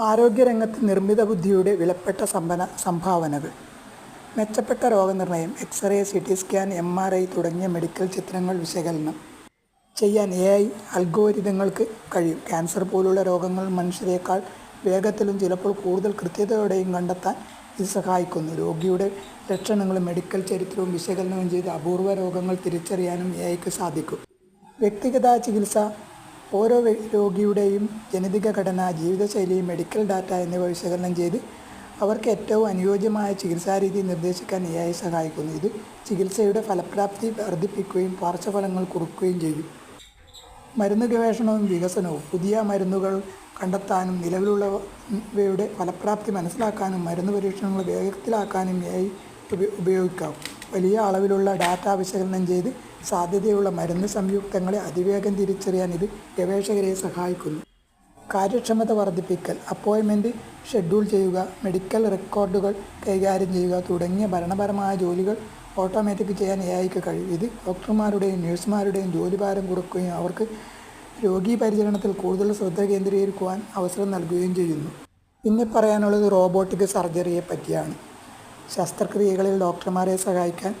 ആരോഗ്യരംഗത്ത് നിർമ്മിത ബുദ്ധിയുടെ വിലപ്പെട്ട സമ്പന സംഭാവനകൾ. മെച്ചപ്പെട്ട രോഗനിർണയം x ray C T scan M R I തുടങ്ങിയ മെഡിക്കൽ ചിത്രങ്ങൾ വിശകലനം. ചെയ്യാൻ എ ഐ അൽഗോരിതങ്ങൾക്ക് കഴിയും. ക്യാൻസർ പോലുള്ള രോഗങ്ങൾ മനുഷ്യരെക്കാൾ വേഗത്തിലും ചിലപ്പോൾ കൂടുതൽ കൃത്യതയോടെയും കണ്ടെത്താൻ ഇത് സഹായിക്കുന്നു. രോഗിയുടെ ലക്ഷണങ്ങളും മെഡിക്കൽ ചരിത്രവും വിശകലനവും ചെയ്ത് അപൂർവ രോഗങ്ങൾ തിരിച്ചറിയാനും എ ഐക്ക് സാധിക്കും. വ്യക്തിഗത ചികിത്സ ഓരോ രോഗിയുടെയും ജനിതക ഘടന ജീവിതശൈലി മെഡിക്കൽ ഡാറ്റ എന്നിവ വിശകലനം ചെയ്ത് അവർക്ക് ഏറ്റവും അനുയോജ്യമായ ചികിത്സാരീതി നിർദ്ദേശിക്കാൻ എ ഐ സഹായിക്കുന്നു. ഇത് ചികിത്സയുടെ ഫലപ്രാപ്തി വർദ്ധിപ്പിക്കുകയും പാർശ്വഫലങ്ങൾ കുറുക്കുകയും ചെയ്യും. മരുന്ന് ഗവേഷണവും വികസനവും പുതിയ മരുന്നുകൾ കണ്ടെത്താനും നിലവിലുള്ളവയുടെ ഫലപ്രാപ്തി മനസ്സിലാക്കാനും മരുന്ന് പരീക്ഷണങ്ങൾ വേഗത്തിലാക്കാനും എ ഉപയോഗിക്കാം. വലിയ അളവിലുള്ള ഡാറ്റ വിശകലനം ചെയ്ത് സാധ്യതയുള്ള മരുന്ന് സംയുക്തങ്ങളെ അതിവേഗം തിരിച്ചറിയാൻ ഇത് ഗവേഷകരെ സഹായിക്കുന്നു. കാര്യക്ഷമത വർദ്ധിപ്പിക്കൽ അപ്പോയിൻമെന്റ് ഷെഡ്യൂൾ ചെയ്യുക മെഡിക്കൽ റെക്കോർഡുകൾ കൈകാര്യം ചെയ്യുക തുടങ്ങിയ ഭരണപരമായ ജോലികൾ ഓട്ടോമാറ്റിക് ചെയ്യാൻ എ കഴിയും. ഇത് ഡോക്ടർമാരുടെയും നഴ്സുമാരുടെയും ജോലിഭാരം കുറക്കുകയും അവർക്ക് രോഗീ പരിചരണത്തിൽ കൂടുതൽ ശ്രദ്ധ കേന്ദ്രീകരിക്കുവാൻ അവസരം നൽകുകയും ചെയ്യുന്നു. പിന്നെ പറയാനുള്ളത് റോബോട്ടിക് സർജറിയെ പറ്റിയാണ് ശസ്ത്രക്രിയകളിൽ ഡോക്ടർമാരെ സഹായിക്കാൻ